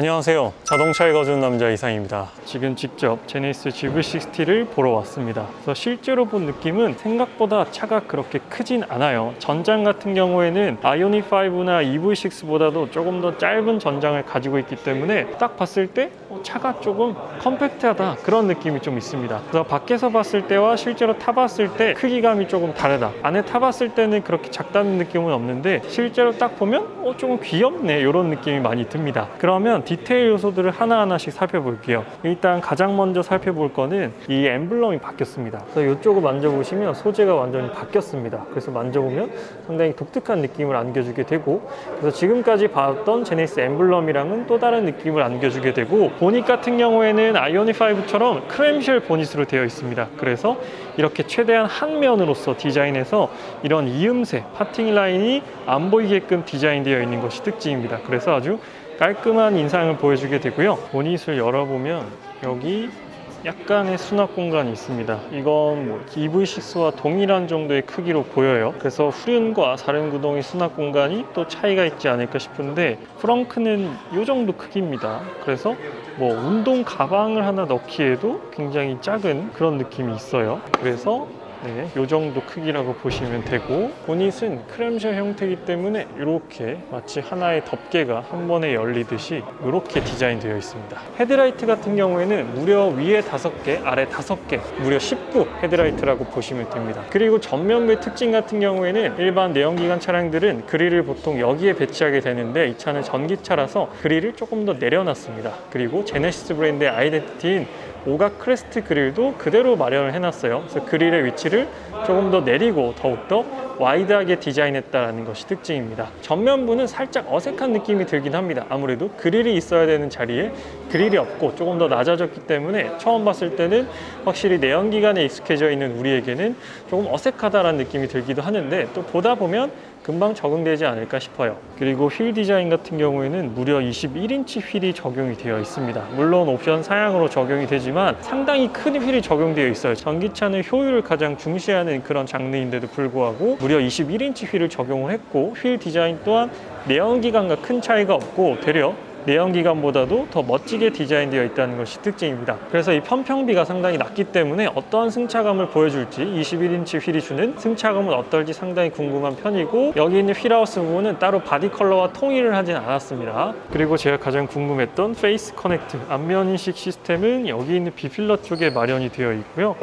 안녕하세요. 자동차에 거주는 남자 이상입니다. 지금 직접 제네시스 GV60를 보러 왔습니다. 그래서 실제로 본 느낌은 생각보다 차가 그렇게 크진 않아요. 전장 같은 경우에는 아이오닉 5나 EV6보다도 조금 더 짧은 전장을 가지고 있기 때문에 딱 봤을 때 어, 차가 조금 컴팩트하다 그런 느낌이 좀 있습니다. 그래서 밖에서 봤을 때와 실제로 타봤을 때 크기감이 조금 다르다. 안에 타봤을 때는 그렇게 작다는 느낌은 없는데 실제로 딱 보면 어, 조금 귀엽네 이런 느낌이 많이 듭니다. 그러면 디테일 요소들을 하나하나씩 살펴볼게요. 일단 가장 먼저 살펴볼 거는 이 엠블럼이 바뀌었습니다. 그래서 이쪽을 만져보시면 소재가 완전히 바뀌었습니다. 그래서 만져보면 상당히 독특한 느낌을 안겨주게 되고 그래서 지금까지 봤던 제네시스 엠블럼이랑은 또 다른 느낌을 안겨주게 되고 보닛 같은 경우에는 아이오닉 5처럼 크램쉘 보닛으로 되어 있습니다. 그래서 이렇게 최대한 한 면으로서 디자인해서 이런 이음새 파팅 라인이 안 보이게끔 디자인되어 있는 것이 특징입니다. 그래서 아주 깔끔한 인상을 보여주게 되고요. 보닛을 열어보면 여기 약간의 수납 공간이 있습니다. 이건 뭐 EV6와 동일한 정도의 크기로 보여요. 그래서 후륜과 사륜 구동의 수납 공간이 또 차이가 있지 않을까 싶은데 프렁크는 이 정도 크기입니다. 그래서 뭐 운동 가방을 하나 넣기에도 굉장히 작은 그런 느낌이 있어요. 그래서 네, 이 정도 크기라고 보시면 되고 보닛은 크램쉘 형태이기 때문에 이렇게 마치 하나의 덮개가 한 번에 열리듯이 이렇게 디자인되어 있습니다. 헤드라이트 같은 경우에는 무려 위에 5개, 아래 5개, 무려 19 헤드라이트라고 보시면 됩니다. 그리고 전면부의 특징 같은 경우에는 일반 내연기관 차량들은 그릴을 보통 여기에 배치하게 되는데 이 차는 전기차라서 그릴을 조금 더 내려놨습니다. 그리고 제네시스 브랜드의 아이덴티티인 오각 크레스트 그릴도 그대로 마련을 해놨어요. 그래서 그릴의 위치를 조금 더 내리고 더욱더 와이드하게 디자인했다는 것이 특징입니다. 전면부는 살짝 어색한 느낌이 들긴 합니다. 아무래도 그릴이 있어야 되는 자리에 그릴이 없고 조금 더 낮아졌기 때문에 처음 봤을 때는 확실히 내연기관에 익숙해져 있는 우리에게는 조금 어색하다라는 느낌이 들기도 하는데 또 보다 보면 금방 적응되지 않을까 싶어요. 그리고 휠 디자인 같은 경우에는 무려 21인치 휠이 적용이 되어 있습니다. 물론 옵션 사양으로 적용이 되지만 상당히 큰 휠이 적용되어 있어요. 전기차는 효율을 가장 중시하는 그런 장르인데도 불구하고 무려 21인치 휠을 적용을 했고 휠 디자인 또한 내연기관과 큰 차이가 없고 되려 내연기관보다도 더 멋지게 디자인되어 있다는 것이 특징입니다. 그래서 이 편평비가 상당히 낮기 때문에 어떠한 승차감을 보여줄지 21인치 휠이 주는 승차감은 어떨지 상당히 궁금한 편이고 여기 있는 휠하우스 부분은 따로 바디 컬러와 통일을 하진 않았습니다. 그리고 제가 가장 궁금했던 페이스 커넥트 안면 인식 시스템은 여기 있는 비필러 쪽에 마련이 되어 있고요.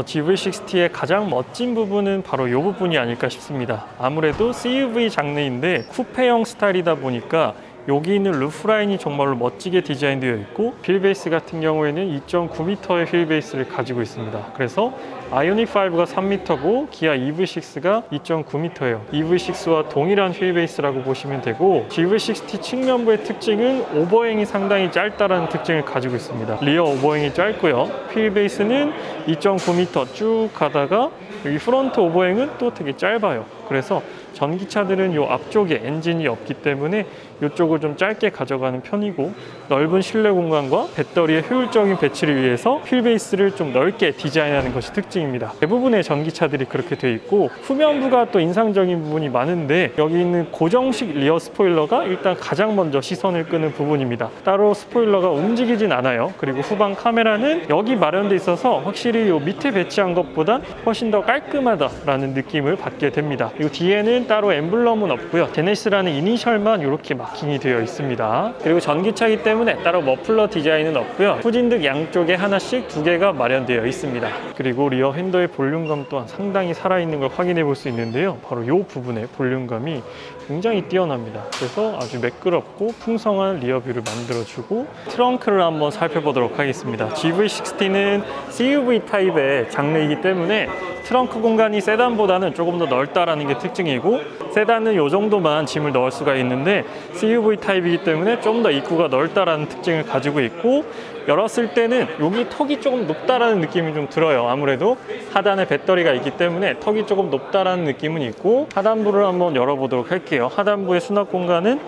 그래서 GV60의 가장 멋진 부분은 바로 이 부분이 아닐까 싶습니다. 아무래도 CUV 장르인데 쿠페형 스타일이다 보니까 여기 있는 루프 라인이 정말로 멋지게 디자인되어 있고 휠 베이스 같은 경우에는 2.9m의 휠 베이스를 가지고 있습니다. 그래서 아이오닉 5가 3m고 기아 EV6가 2.9m예요. EV6와 동일한 휠 베이스라고 보시면 되고 GV60 측면부의 특징은 오버행이 상당히 짧다라는 특징을 가지고 있습니다. 리어 오버행이 짧고요. 휠 베이스는 2.9m 쭉 가다가 여기 프론트 오버행은 또 되게 짧아요. 그래서 전기차들은 이 앞쪽에 엔진이 없기 때문에 이쪽을 좀 짧게 가져가는 편이고 넓은 실내 공간과 배터리의 효율적인 배치를 위해서 휠 베이스를 좀 넓게 디자인하는 것이 특징입니다. 대부분의 전기차들이 그렇게 되어 있고 후면부가 또 인상적인 부분이 많은데 여기 있는 고정식 리어 스포일러가 일단 가장 먼저 시선을 끄는 부분입니다. 따로 스포일러가 움직이진 않아요. 그리고 후방 카메라는 여기 마련돼 있어서 확실히 이 밑에 배치한 것보다 훨씬 더 깔끔하다라는 느낌을 받게 됩니다. 그리고 뒤에는 따로 엠블럼은 없고요. 제네시스라는 이니셜만 이렇게 마킹이 되어 있습니다. 그리고 전기차이기 때문에 따로 머플러 디자인은 없고요. 후진등 양쪽에 하나씩 두 개가 마련되어 있습니다. 그리고 리어 핸더의 볼륨감 또한 상당히 살아있는 걸 확인해 볼 수 있는데요. 바로 이 부분의 볼륨감이 굉장히 뛰어납니다. 그래서 아주 매끄럽고 풍성한 리어뷰를 만들어주고 트렁크를 한번 살펴보도록 하겠습니다. GV60는 CUV 타입의 장르이기 때문에 트렁크 공간이 세단보다는 조금 더 넓다라는 게 특징이고 세단은 이 정도만 짐을 넣을 수가 있는데 CUV 타입이기 때문에 좀 더 입구가 넓다라는 특징을 가지고 있고 열었을 때는 여기 턱이 조금 높다라는 느낌이 좀 들어요. 아무래도 하단에 배터리가 있기 때문에 턱이 조금 높다라는 느낌은 있고 하단부를 한번 열어보도록 할게요. 하단부의 수납 공간은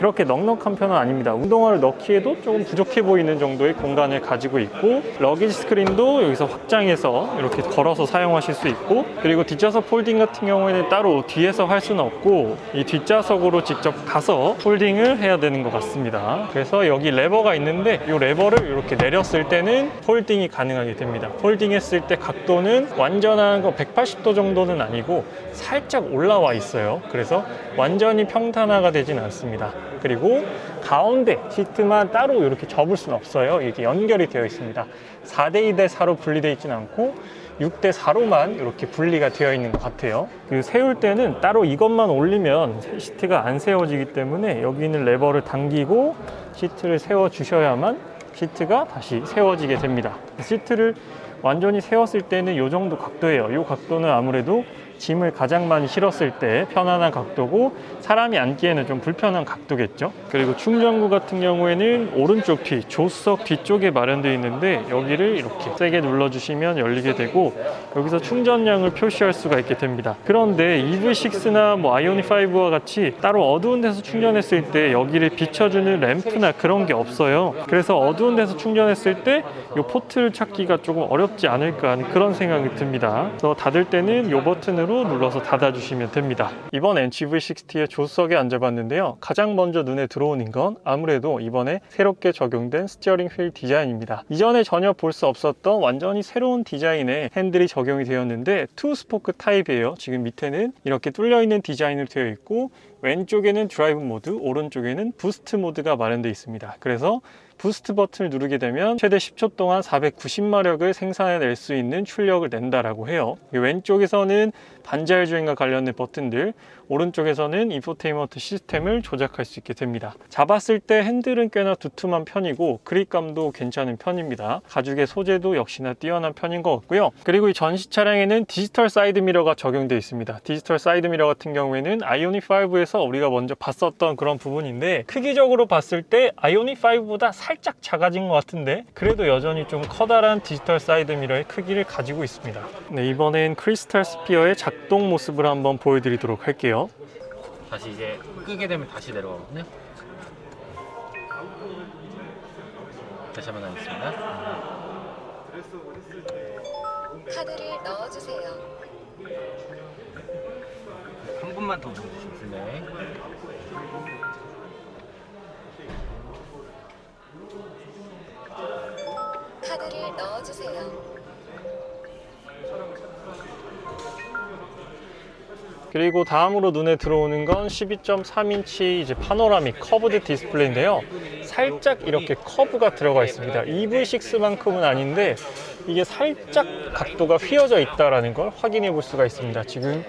그렇게 넉넉한 편은 아닙니다. 운동화를 넣기에도 조금 부족해 보이는 정도의 공간을 가지고 있고 러기지 스크린도 여기서 확장해서 이렇게 걸어서 사용하실 수 있고 그리고 뒷좌석 폴딩 같은 경우에는 따로 뒤에서 할 수는 없고 이 뒷좌석으로 직접 가서 폴딩을 해야 되는 것 같습니다. 그래서 여기 레버가 있는데 이 레버를 이렇게 내렸을 때는 폴딩이 가능하게 됩니다. 폴딩 했을 때 각도는 완전한 거 180도 정도는 아니고 살짝 올라와 있어요. 그래서 완전히 평탄화가 되진 않습니다. 그리고 가운데 시트만 따로 이렇게 접을 수는 없어요. 이렇게 연결이 되어 있습니다. 4대 2 대 4로 분리되어 있지는 않고 6대 4로만 이렇게 분리가 되어 있는 것 같아요. 그 세울 때는 따로 이것만 올리면 시트가 안 세워지기 때문에 여기 있는 레버를 당기고 시트를 세워 주셔야만 시트가 다시 세워지게 됩니다. 시트를 완전히 세웠을 때는 이 정도 각도예요. 이 각도는 아무래도 짐을 가장 많이 실었을 때 편안한 각도고 사람이 앉기에는 좀 불편한 각도겠죠. 그리고 충전구 같은 경우에는 오른쪽 뒤 조수석 뒤쪽에 마련되어 있는데 여기를 이렇게 세게 눌러주시면 열리게 되고 여기서 충전량을 표시할 수가 있게 됩니다. 그런데 EV6나 뭐 아이오닉 5와 같이 따로 어두운 데서 충전했을 때 여기를 비춰주는 램프나 그런 게 없어요. 그래서 어두운 데서 충전했을 때 이 포트를 찾기가 조금 어렵지 않을까 하는 그런 생각이 듭니다. 그래서 닫을 때는 이 버튼으로 눌러서 닫아주시면 됩니다. 이번 NGV60의 조수석에 앉아봤는데요. 가장 먼저 눈에 들어오는 건 아무래도 이번에 새롭게 적용된 스티어링 휠 디자인입니다. 이전에 전혀 볼 수 없었던 완전히 새로운 디자인의 핸들이 적용이 되었는데 투 스포크 타입이에요. 지금 밑에는 이렇게 뚫려 있는 디자인으로 되어 있고 왼쪽에는 드라이브 모드, 오른쪽에는 부스트 모드가 마련되어 있습니다. 그래서 부스트 버튼을 누르게 되면 최대 10초 동안 490마력을 생산해낼 수 있는 출력을 낸다라고 해요. 왼쪽에서는 반자율 주행과 관련된 버튼들, 오른쪽에서는 인포테인먼트 시스템을 조작할 수 있게 됩니다. 잡았을 때 핸들은 꽤나 두툼한 편이고 그립감도 괜찮은 편입니다. 가죽의 소재도 역시나 뛰어난 편인 것 같고요. 그리고 이 전시 차량에는 디지털 사이드 미러가 적용되어 있습니다. 디지털 사이드 미러 같은 경우에는 아이오닉 5에서 우리가 먼저 봤었던 그런 부분인데 크기적으로 봤을 때 아이오닉 5보다 살짝 작아진 것 같은데 그래도 여전히 좀 커다란 디지털 사이드 미러의 크기를 가지고 있습니다. 네, 이번엔 크리스탈 스피어의 작동 모습을 한번 보여드리도록 할게요. 다시 이제 끄게 되면 다시 내려가거든요. 다시 한번 하겠습니다. 카드를 넣어주세요. 한 번만 더 눌러주시면 네. 카드를 넣어주세요. 그리고 다음으로 눈에 들어오는 건 12.3인치 이제 파노라믹 커브드 디스플레이인데요. 살짝 이렇게 커브가 들어가 있습니다. EV6만큼은 아닌데 이게 살짝 각도가 휘어져 있다라는 걸 확인해 볼 수가 있습니다. 지금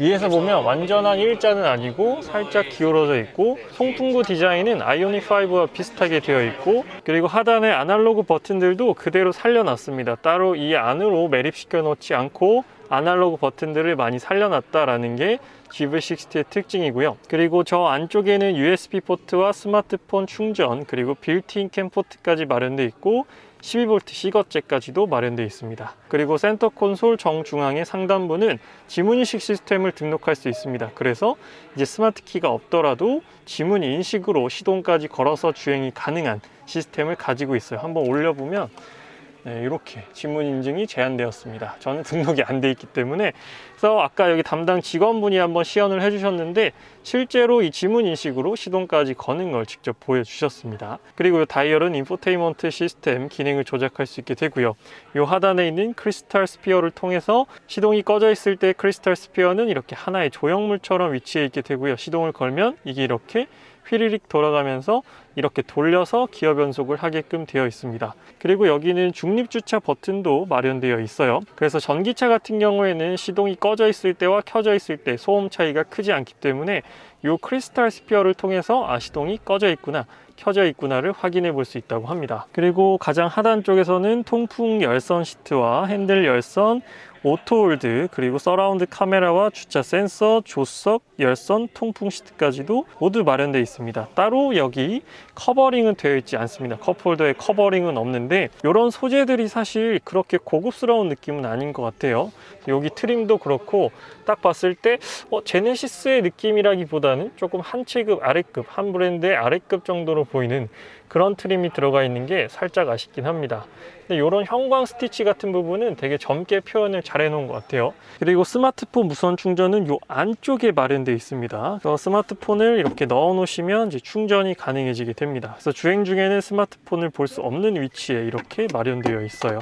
위에서 보면 완전한 일자는 아니고 살짝 기울어져 있고 송풍구 디자인은 아이오닉 5와 비슷하게 되어 있고 그리고 하단에 아날로그 버튼들도 그대로 살려놨습니다. 따로 이 안으로 매립시켜 놓지 않고 아날로그 버튼들을 많이 살려놨다라는 게 GV60의 특징이고요. 그리고 저 안쪽에는 USB 포트와 스마트폰 충전 그리고 빌트인 캠 포트까지 마련되어 있고 12V C거째까지도 마련되어 있습니다. 그리고 센터 콘솔 정중앙의 상단부는 지문인식 시스템을 등록할 수 있습니다. 그래서 이제 스마트 키가 없더라도 지문 인식으로 시동까지 걸어서 주행이 가능한 시스템을 가지고 있어요. 한번 올려보면 네, 이렇게 지문 인증이 제한되었습니다. 저는 등록이 안 돼 있기 때문에 그래서 아까 여기 담당 직원분이 한번 시연을 해주셨는데 실제로 이 지문 인식으로 시동까지 거는 걸 직접 보여주셨습니다. 그리고 이 다이얼은 인포테인먼트 시스템 기능을 조작할 수 있게 되고요. 이 하단에 있는 크리스탈 스피어를 통해서 시동이 꺼져 있을 때 크리스탈 스피어는 이렇게 하나의 조형물처럼 위치해 있게 되고요. 시동을 걸면 이게 이렇게 휘리릭 돌아가면서 이렇게 돌려서 기어 변속을 하게끔 되어 있습니다. 그리고 여기는 중립 주차 버튼도 마련되어 있어요. 그래서 전기차 같은 경우에는 시동이 꺼져 있을 때와 켜져 있을 때 소음 차이가 크지 않기 때문에 이 크리스탈 스피어를 통해서 아 시동이 꺼져 있구나 켜져 있구나를 확인해 볼 수 있다고 합니다. 그리고 가장 하단 쪽에서는 통풍 열선 시트와 핸들 열선, 오토홀드, 그리고 서라운드 카메라와 주차 센서, 조석, 열선, 통풍 시트까지도 모두 마련되어 있습니다. 따로 여기 커버링은 되어 있지 않습니다. 컵홀더에 커버링은 없는데 이런 소재들이 사실 그렇게 고급스러운 느낌은 아닌 것 같아요. 여기 트림도 그렇고 딱 봤을 때 어, 제네시스의 느낌이라기보다는 조금 한 체급 아래급, 한 브랜드의 아래급 정도로 보이는 그런 트림이 들어가 있는 게 살짝 아쉽긴 합니다. 근데 이런 형광 스티치 같은 부분은 되게 젊게 표현을 잘 해놓은 것 같아요. 그리고 스마트폰 무선 충전은 이 안쪽에 마련되어 있습니다. 그래서 스마트폰을 이렇게 넣어 놓으시면 이제 충전이 가능해지게 됩니다. 그래서 주행 중에는 스마트폰을 볼 수 없는 위치에 이렇게 마련되어 있어요.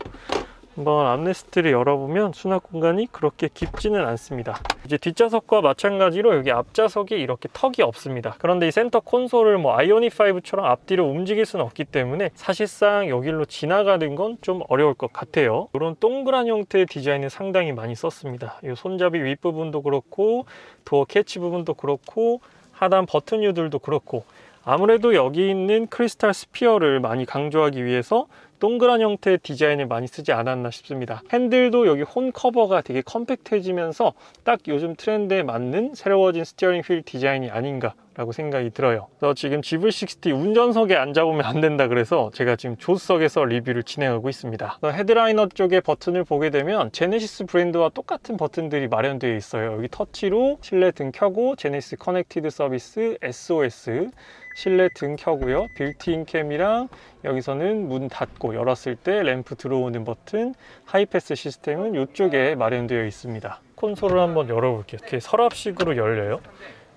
한번 암레스트를 열어보면 수납 공간이 그렇게 깊지는 않습니다. 이제 뒷좌석과 마찬가지로 여기 앞좌석이 이렇게 턱이 없습니다. 그런데 이 센터 콘솔을 뭐 아이오닉 5처럼 앞뒤로 움직일 수는 없기 때문에 사실상 여기로 지나가는 건 좀 어려울 것 같아요. 이런 동그란 형태의 디자인을 상당히 많이 썼습니다. 이 손잡이 윗부분도 그렇고 도어 캐치 부분도 그렇고 하단 버튼유들도 그렇고 아무래도 여기 있는 크리스탈 스피어를 많이 강조하기 위해서 동그란 형태의 디자인을 많이 쓰지 않았나 싶습니다. 핸들도 여기 혼 커버가 되게 컴팩트해지면서 딱 요즘 트렌드에 맞는 새로워진 스티어링 휠 디자인이 아닌가 라고 생각이 들어요. 그래서 지금 GV60 운전석에 앉아보면 안 된다 그래서 제가 지금 조수석에서 리뷰를 진행하고 있습니다. 헤드라이너 쪽에 버튼을 보게 되면 제네시스 브랜드와 똑같은 버튼들이 마련되어 있어요. 여기 터치로 실내 등 켜고 제네시스 커넥티드 서비스 SOS 실내 등 켜고요. 빌트인 캠이랑 여기서는 문 닫고 열었을 때 램프 들어오는 버튼 하이패스 시스템은 이쪽에 마련되어 있습니다. 콘솔을 한번 열어볼게요. 이렇게 서랍식으로 열려요.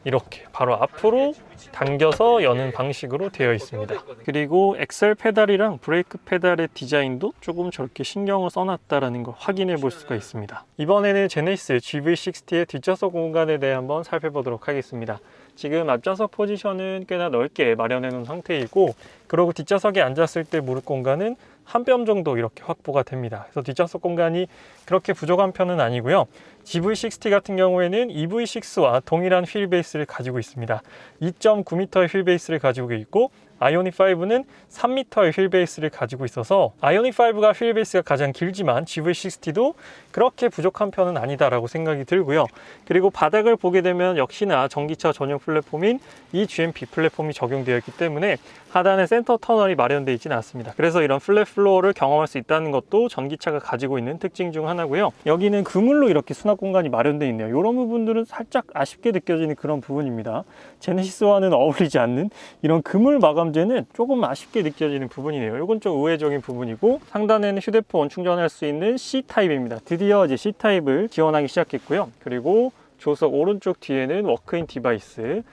이렇게 바로 앞으로 당겨서 여는 방식으로 되어 있습니다. 그리고 엑셀 페달이랑 브레이크 페달의 디자인도 조금 저렇게 신경을 써놨다라는 걸 확인해 볼 수가 있습니다. 이번에는 제네시스 GV60의 뒷좌석 공간에 대해 한번 살펴보도록 하겠습니다. 지금 앞좌석 포지션은 꽤나 넓게 마련해 놓은 상태이고 그리고 뒷좌석에 앉았을 때 무릎 공간은 한 뼘 정도 이렇게 확보가 됩니다. 그래서 뒷좌석 공간이 그렇게 부족한 편은 아니고요. GV60 같은 경우에는 EV6와 동일한 휠 베이스를 가지고 있습니다. 2.9m의 휠 베이스를 가지고 있고 아이오닉 5는 3m의 휠 베이스를 가지고 있어서 아이오닉 5가 휠 베이스가 가장 길지만 GV60도 그렇게 부족한 편은 아니다라고 생각이 들고요. 그리고 바닥을 보게 되면 역시나 전기차 전용 플랫폼인 이 GMP 플랫폼이 적용되어 있기 때문에 하단에 센터 터널이 마련되어 있지는 않습니다. 그래서 이런 플랫 플로어를 경험할 수 있다는 것도 전기차가 가지고 있는 특징 중 하나고요. 여기는 그물로 이렇게 수납 공간이 마련되어 있네요. 이런 부분들은 살짝 아쉽게 느껴지는 그런 부분입니다. 제네시스와는 어울리지 않는 이런 그물 마감재는 조금 아쉽게 느껴지는 부분이네요. 이건 좀 우회적인 부분이고 상단에는 휴대폰 충전할 수 있는 C타입입니다. 드디어 이제 C타입을 지원하기 시작했고요. 그리고 조석 오른쪽 뒤에는 워크인 디바이스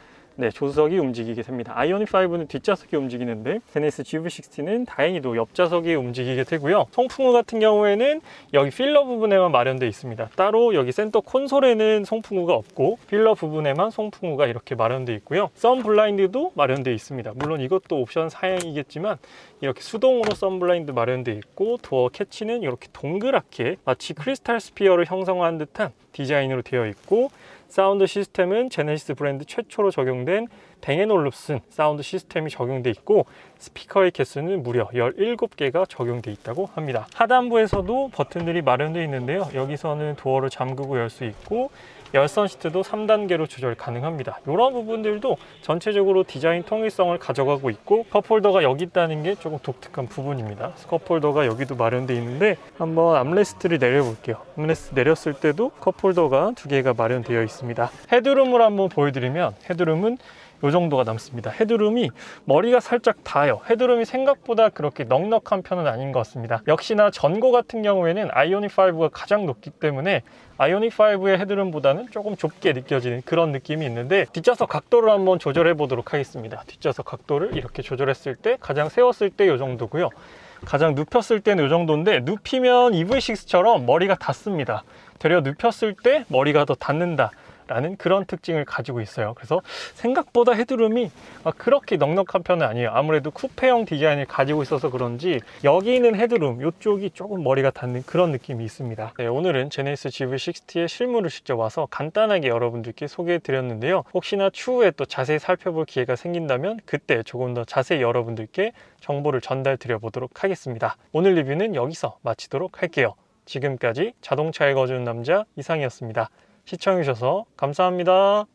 네, 조수석이 움직이게 됩니다. 아이오닉 5는 뒷좌석이 움직이는데 제네시스 GV60는 다행히도 옆좌석이 움직이게 되고요. 송풍구 같은 경우에는 여기 필러 부분에만 마련되어 있습니다. 따로 여기 센터 콘솔에는 송풍구가 없고 필러 부분에만 송풍구가 이렇게 마련되어 있고요. 썬 블라인드도 마련되어 있습니다. 물론 이것도 옵션 사양이겠지만 이렇게 수동으로 썬 블라인드 마련되어 있고 도어 캐치는 이렇게 동그랗게 마치 크리스탈 스피어를 형성한 듯한 디자인으로 되어 있고 사운드 시스템은 제네시스 브랜드 최초로 적용된 뱅앤올룹슨 사운드 시스템이 적용돼 있고 스피커의 개수는 무려 17개가 적용돼 있다고 합니다. 하단부에서도 버튼들이 마련되어 있는데요. 여기서는 도어를 잠그고 열 수 있고 열선 시트도 3단계로 조절 가능합니다. 이런 부분들도 전체적으로 디자인 통일성을 가져가고 있고 컵홀더가 여기 있다는 게 조금 독특한 부분입니다. 컵홀더가 여기도 마련되어 있는데 한번 암레스트를 내려볼게요. 암레스트 내렸을 때도 컵홀더가 두 개가 마련되어 있습니다. 헤드룸을 한번 보여드리면 헤드룸은 이 정도가 남습니다. 헤드룸이 머리가 살짝 닿아요. 헤드룸이 생각보다 그렇게 넉넉한 편은 아닌 것 같습니다. 역시나 전고 같은 경우에는 아이오닉 5가 가장 높기 때문에 아이오닉 5의 헤드룸보다는 조금 좁게 느껴지는 그런 느낌이 있는데 뒷좌석 각도를 한번 조절해 보도록 하겠습니다. 뒷좌석 각도를 이렇게 조절했을 때 가장 세웠을 때이 정도고요. 가장 눕혔을 때는 이 정도인데 눕히면 EV6처럼 머리가 닿습니다. 되려 눕혔을 때 머리가 더 닿는다. 라는 그런 특징을 가지고 있어요. 그래서 생각보다 헤드룸이 아, 그렇게 넉넉한 편은 아니에요. 아무래도 쿠페형 디자인을 가지고 있어서 그런지 여기 있는 헤드룸 이쪽이 조금 머리가 닿는 그런 느낌이 있습니다. 네, 오늘은 제네시스 GV60의 실물을 직접 와서 간단하게 여러분들께 소개해 드렸는데요. 혹시나 추후에 또 자세히 살펴볼 기회가 생긴다면 그때 조금 더 자세히 여러분들께 정보를 전달 드려 보도록 하겠습니다. 오늘 리뷰는 여기서 마치도록 할게요. 지금까지 자동차에 거주는 남자 이상이었습니다. 시청해주셔서 감사합니다.